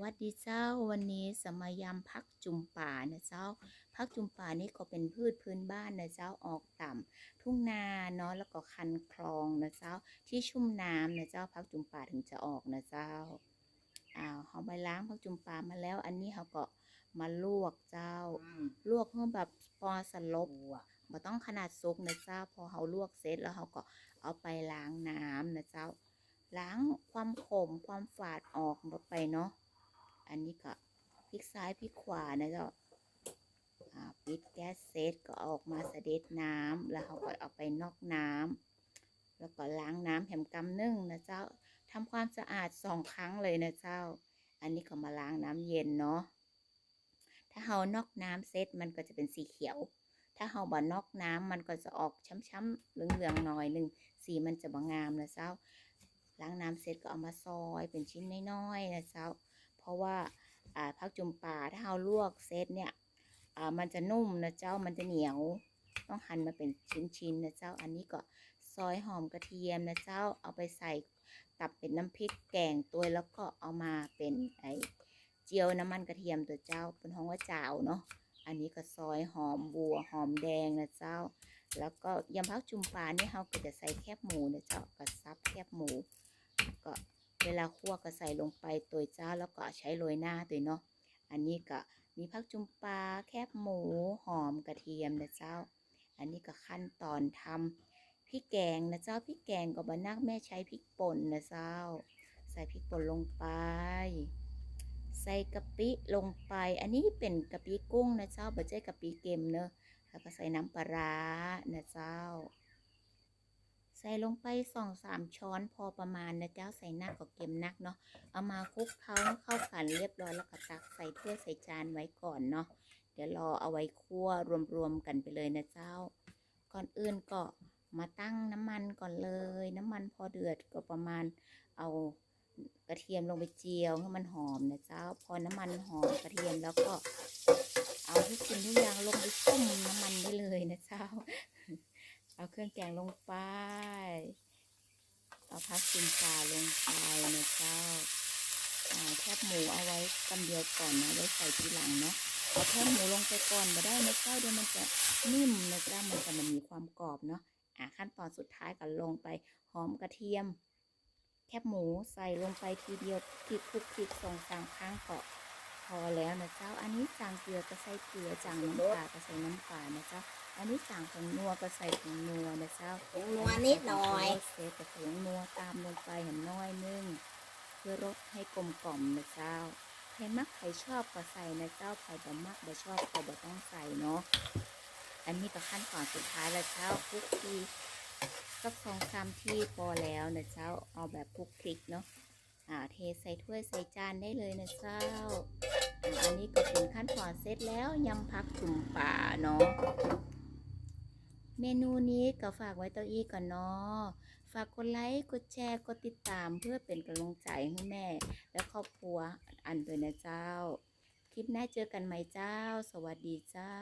วัสดีเจ้าวันนี้สมายำพักจุ่มป่านะเจ้า พักจุ่มป่านี่ก็เป็นพืชพื้นบ้านนะเจ้าออกต่ำทุ่งนาเนาะแล้วก็คันคลองนะเจ้า ที่ชุ่มน้ำนะเจ้าพักจุ่มป่าถึงจะออกนะเจ้าอ้าวเขาไปล้างพักจุ่มป่ามาแล้ว อันนี้เขาก็มาลวกเจ้า ลวกเพื่อแบบปอสลบบ่ต้องขนาดซุกนะเจ้า พอเขาลวกเสร็จแล้วเขาก็เอาไปล้างน้ำนะเจ้าล้างความขมความฝาดออกหมดไปเนาะ อันนี้ก็พลิกซ้ายพลิกขวานะเจ้าปิดแก๊สเซตก็ออกมาเสด็จน้ำแล้วเขาก็เอาไปนอกน้ำแล้วก็ล้างน้ำแหมกำนึ่งนะเจ้าทำความสะอาดสองครั้งเลยนะเจ้า อันนี้ก็มาล้างน้ำเย็นเนาะถ้าเฮานอกน้ำเซตมันก็จะเป็นสีเขียว ถ้าเฮาบ่นอกน้ำมันก็จะออกช้ำๆเหลืองๆหน่อยหนึ่งสีมันจะบ่งามนะเจ้าล้างน้ำเสร็จก็เอามาซอยเป็นชิ้นน้อยๆนะเจ้า ราะว่าผักจุ่มป่าถ้าเราลวกเซตเนี่ยมันจะนุ่มนะเจ้ามันจะเหนียว ต้องหั่นมาเป็นชิ้นๆนะเจ้าอันนี้ก็ซอยหอมกระเทียมนะเจ้าเอาไปใส่ตับเป็นน้ำพริกแกงตัวแล้วก็เอามาเป็นไอเจียวน้ำมันกระเทียมตัวเจ้าเป็นห้องว่าจ่าวเนาะอันนี้ก็ซอยหอมบัวหอมแดงนะเจ้า แล้วก็ยำผักจุ่มปลานี่เราก็จะใส่แคบหมูนะเจ้าก็ซับแคบหมู ก็ เวลาคั่วก็ใส่ลงไปตัวเจ้าแล้วก็ใช้โรยหน้าตัวเนาะ อันนี้ก็มีผักจุ่มปลาแคบหมูหอมกระเทียมนะเจ้า อันนี้ก็ขั้นตอนทำพริกแกงนะเจ้าพริกแกงก็บานักแม่ใช้พริกป่นนะเจ้า ใส่พริกป่นลงไป ใส่กะปิลงไป อันนี้เป็นกะปิกุ้งนะเจ้าบ่ใช่กะปิเค็มเนอะแล้วก็ใส่น้ำปลาร้านะเจ้า ใส่ลงไปสองสามช้อนพอประมาณนะเจ้าใส่หน้าก็เค็มนักเนาะเอามาคลุกเคล้าเข้ากันเรียบร้อยแล้วก็ตักใส่ถ้วยใส่จานไว้ก่อนเนาะเดี๋ยวรอเอาไว้คั่วรวมๆกันไปเลยนะเจ้า ก่อนอื่นก็มาตั้งน้ำมันก่อนเลย น้ำมันพอเดือดก็ประมาณเอากระเทียมลงไปเจียวให้มันหอมนะเจ้า พอน้ำมันหอมกระเทียมแล้วก็เอาทุกสิ่งทุกอย่างลงไปต้มน้ำมันได้เลยนะเจ้า เอาเครื่องแกงลง ไปเอาพักกินปลาลงไปนะเจ้าแคบหมูเอาไว้กำเดียวก่อนนะไว้ใส่ทีหลังเนาะเอาแคบหมูลงไปก่อนมาได้นะเจ้าเดี๋ยวมันจะนิ่มนะเจ้ามันจะมันมีความกรอบเนาะอะขั้นตอนสุดท้ายก็ลงไปหอมกระเทียม แคบหมูใส่ลงไปทีเดียวคลิกคลุกคลิกสองสามครั้งก็พ อแล้วนะเจ้า อันนี้จางเกลือก็ใส่เกลือจางน้ำปลาก็ใส่น้ำปลานะเจ้า อันนี้จางผงนัวก็ใส่ผงนัวนะเจ้าผงนัวนิดหน่อยเซตกับผงนัวตามลงไปเห็นน้อยนึงเพื่อรสให้กลมกล่อมนะเจ้าใครมักใครชอบก็ใส่นะเจ้าใครบ่มักบ่ชอบก็บ่ต้องใส่เนาะ อันนี้ก็ขั้นตอนสุดท้ายแล้วเจ้าคลุกทีสักสองสามที่พอแล้วนะเจ้าเอาแบบคลุกคลิกเนาะอ่าเทใส่ถ้วยใส่จานได้เลยนะเจ้า อันนี้ก็เป็นขั้นตอนเสร็จแล้วยำพักจุ่มป่าเนาะเมนูนี้ก็ฝากไว้เต้าอี้ก่อนเนาะฝากกดไลค์กดแชร์กดติดตามเพื่อเป็นกำลังใจให้แม่ และครอบครัวอันด้วยนะเจ้า คลิปหน้าเจอกันไหมเจ้า สวัสดีเจ้า